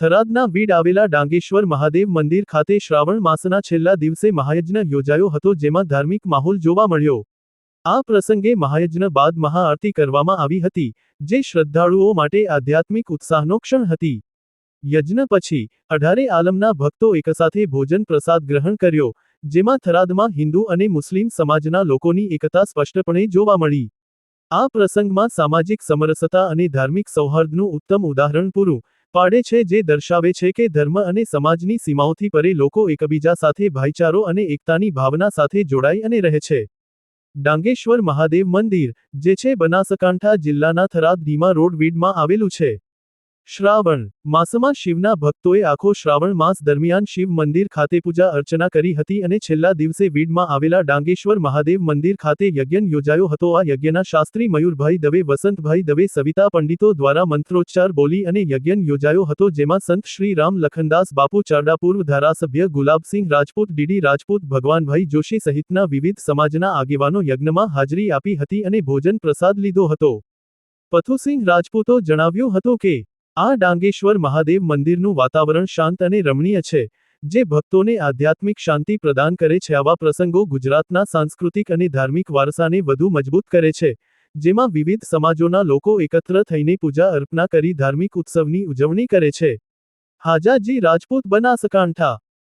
થરાદના weed આવેલા ડાંગેશ્વર મહાદેવ મંદિર ખાતે શ્રાવણ માસના છેલ્લા દિવસે મહાયજ્ઞ યોજાયો હતો જેમાં ધાર્મિક માહોલ જોવા મળ્યો. આ પ્રસંગે મહાયજ્ઞ બાદ મહાઆરતી કરવામાં આવી હતી, જે શ્રદ્ધાળુઓ માટે આધ્યાત્મિક ઉત્સાહનો ક્ષણ હતી. યજ્ઞ પછી, અઢારે આલમના ભક્તો એકસાથે ભોજન પ્રસાદ ગ્રહણ કર્યો, જેમાં થરાદમાં હિન્દુ અને મુસ્લિમ સમાજના લોકોની એકતા સ્પષ્ટપણે જોવા મળી. આ પ્રસંગમાં સામાજિક સમરસતા અને ધાર્મિક સૌહાર્દનું ઉત્તમ ઉદાહરણ પૂરું પાડે છે જે દર્શાવે છે કે ધર્મ અને સમાજની સીમાઓથી પરે લોકો એકબીજા સાથે ભાઈચારો અને એકતાની ભાવના સાથે જોડાઈ અને રહે છે. ડાંગેશ્વર મહાદેવ મંદિર, જે છે બનાસકાંઠા જિલ્લાના થરાદ ધીમા રોડ વીડમાં આવેલું છે. શ્રાવણ માસમાં શિવના ભક્તોએ આખો શ્રાવણ માસ દરમિયાન શિવ મંદિર ખાતે પૂજા અર્ચના કરી હતી અને છેલ્લા દિવસે વીડમાં આવેલા ડાંગેશ્વર મહાદેવ મંદિર ખાતે યજ્ઞ યોજાયો હતો. આ યજ્ઞના શાસ્ત્રી મયુરભાઈ દવે, વસંતભાઈ દવે, સવિતા પંડિતો દ્વારા મંત્રોચ્ચાર બોલી અને યજ્ઞ યોજાયો હતો, જેમાં સંત શ્રી રામ લખનદાસ, બાપુ ચારડા પૂર્વ ધારાસભ્ય ગુલાબસિંહ રાજપૂત, ડીડી રાજપૂત, ભગવાનભાઈ જોશી સહિતના વિવિધ સમાજના આગેવાનો યજ્ઞમાં હાજરી આપી હતી અને ભોજન પ્રસાદ લીધો હતો. પથુસિંહ રાજપૂતો જણાવ્યું હતું કે આ ડાંગેશ્વર મહાદેવ મંદિરનું વાતાવરણ શાંત અને રમણીય છે, જે ભક્તોને આધ્યાત્મિક શાંતિ પ્રદાન કરે છે. આવા પ્રસંગો ગુજરાતના સાંસ્કૃતિક અને ધાર્મિક વારસાને વધુ મજબૂત કરે છે, જેમાં વિવિધ સમાજોના લોકો એકત્ર થઈને પૂજા અર્પણા કરી ધાર્મિક ઉત્સવની ઉજવણી કરે છે. હાજાજી રાજપૂત બનાસકાંઠા